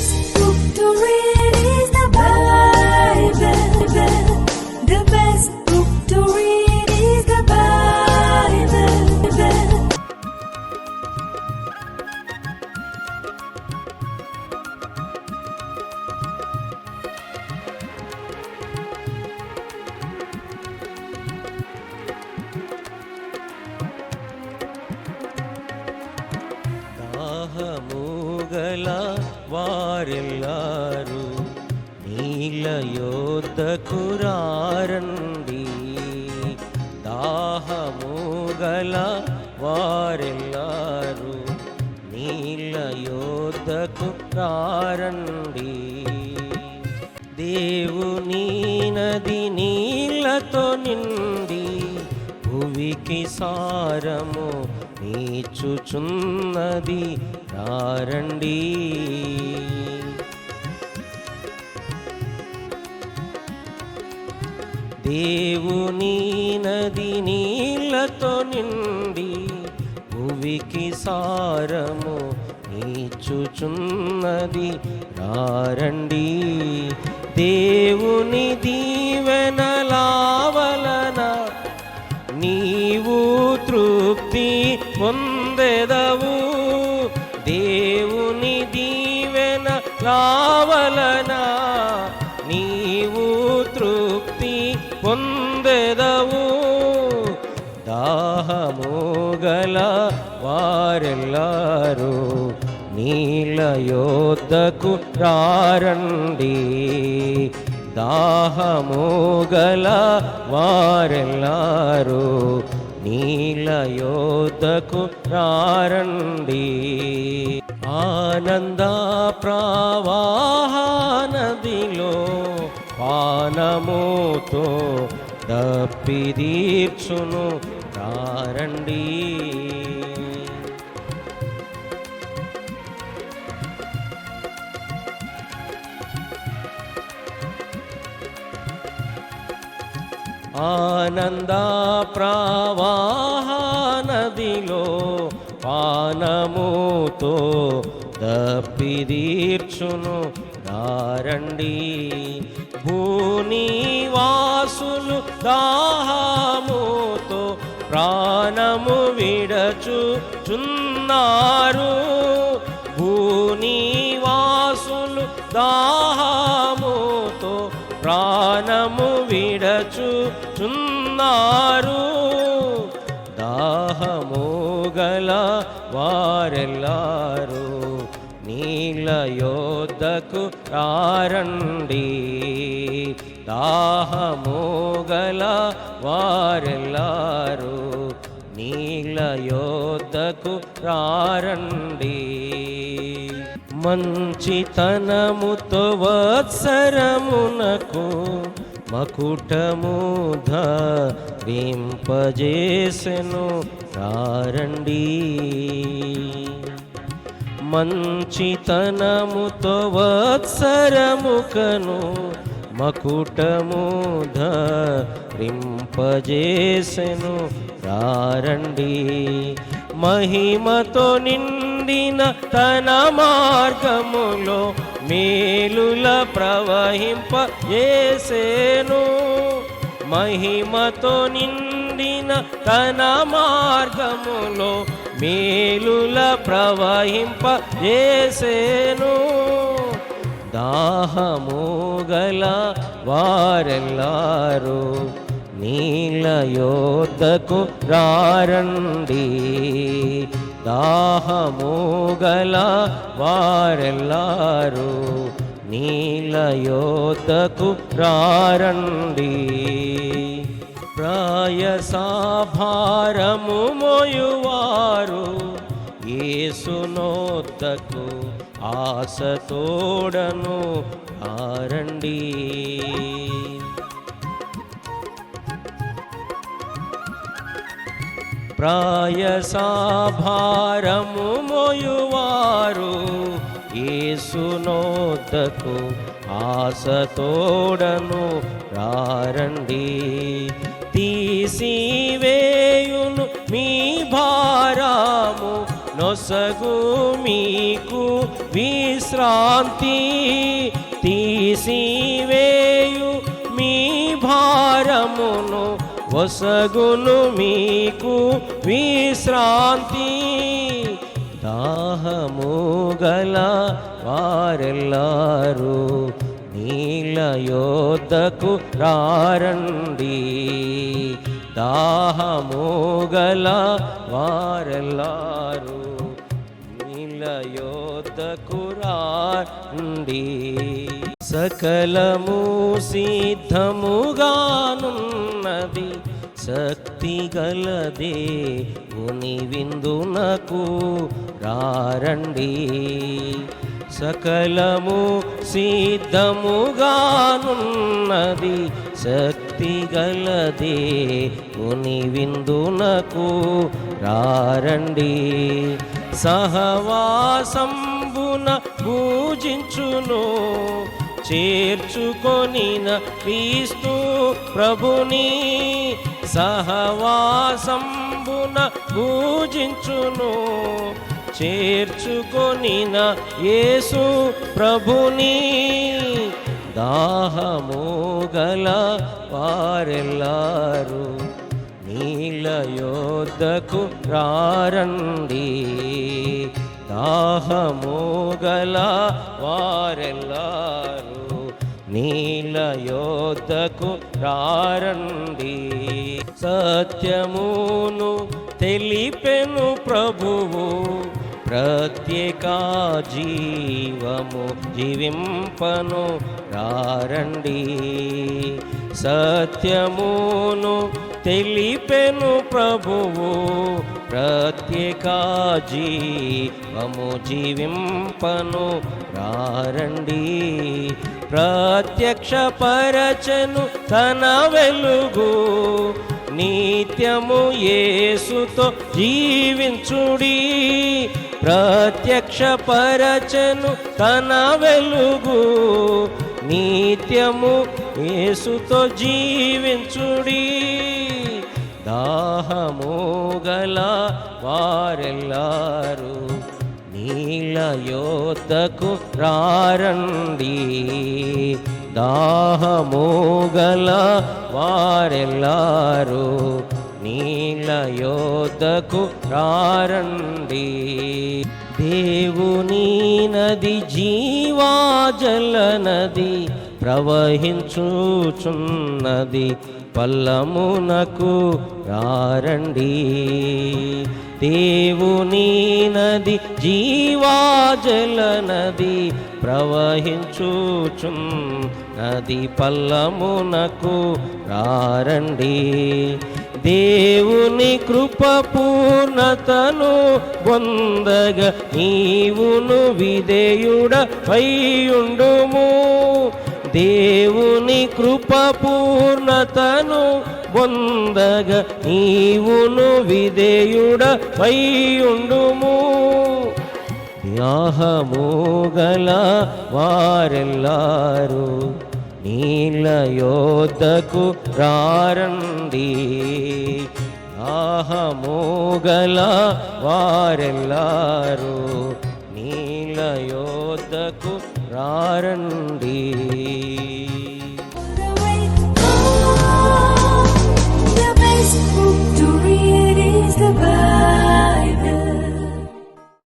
eyes. వారెల్లారు. నీల యోద్ధకు రారండి దాహము వారెల్లారు. నీల యోధకు రారండి దేవుని నది నీలతో నిండి భువికి సారము నీచుచున్నది రారండి దేవుని నది నీళ్ళతో నిండి భువికి సారము నీచుచున్నది రారండి దేవుని దీవెనలావలన నీవు తృప్తి పొందెదవు. దేవుని దీవెన లావలన నీవు తృప్తి పొందెదవు. దాహమోగల గల వారెల్లారు నీల యోద్ధకు రారండి. దాహము గల నీల యోద్ధకు రారండి. ఆనంద ప్రవాహ నదిలో పానముతో దప్పిదీర్చును రారండి. ఆనందా ప్రవాహ నదిలో పానముతో దప్పిదీర్చును దారండి భూనివాసులు దాహముతో ప్రాణము విడచు చున్నారు భూనివాసులు దాహము ప్రాణము విడచుచున్నారు దాహము గల వారెల్లారు నీలయోధకు రారండి. దాహము గల వారెల్లారు నీలయోధకు రారండి. మంచితనముతో వత్సరమునకు మకుటము ధరింపజేసెను రారండి మంచితనముతో వత్సరముకను మకుటము ధరింపజేసెను రారండి. మహిమతో నిండిన తన మార్గములో మేలుల ప్రవహింప చేసేను మహిమతో నిండిన తన మార్గములో మేలుల ప్రవహింప చేసేను దాహము గల వారెల్లారు నీల యోద్ధకు రారండి. దాహము గల వారెల్లారు నీల యోద్ధకు రారండి. ప్రాయసాభారము మోయువారు ఏసునోద్దకు ఆశతోడను ఆరండి ప్రాయసాభారము మోయువారు ఏసునోద్దకు ఆశతోడను రారండి తీసివేయును నొసగు మీకు విశ్రాంతి తీసివేయు మీ భారమును వసగును మీకు విశ్రాంతి. దాహము గల వారెల్లారు నీల యోధకు రారండి. దాహము గల వారెల్లారు నీల యోధకు సకలము సిద్ధముగానున్నది శక్తి గలదే ముని విందునకు రారండి. సకలము సిద్ధముగానున్నది శక్తి గలదే ఉని విందునకు రారండి. సహవాసంబున పూజించును చేర్చుకొనిన క్రీస్తు ప్రభుని. సహవాసంబున పూజించును చేర్చుకొనిన యేసు ప్రభుని. దాహమోగల వారెల్లారు నీల యోధకు రారండి. దాహమోగల వారెల్లారు నీల యోధకు రారండి. సత్యమును తెలిపెను ప్రభువు ప్రత్యేక జీవము జీవింపను రారండి. సత్యమును తెలిపెను ప్రభువు ప్రత్యేక జీవము జీవింపను రారండి. ప్రత్యక్ష పరచను తన వెలుగు నిత్యము యేసుతో జీవించుడి. ప్రత్యక్ష పరచను తన వెలుగు. నిత్యము యేసుతో జీవించుడి. దాహము గల వారెల్లారు నీల యోధకు రారండి. దాహము గల వారెల్లారు నీల యోధకు రారండి. దేవుని నది జీవాజల నది ప్రవహించుచున్నది పల్లమునకు రారండి. దేవుని నది జీవాజల నది ప్రవహించుచున్ నది పల్లమునకు రారండి. దేవుని కృప పూర్ణతను పొందగ నీవును విధేయుడ పైయుండుము దేవుని కృప పూర్ణతను పొందగ నీవును విధేయుడ పైయుండుము దాహము గల వారెల్లారు నీల యోధకు రారండి. దాహము వారెల్లారు నీల యోధకు రారండి.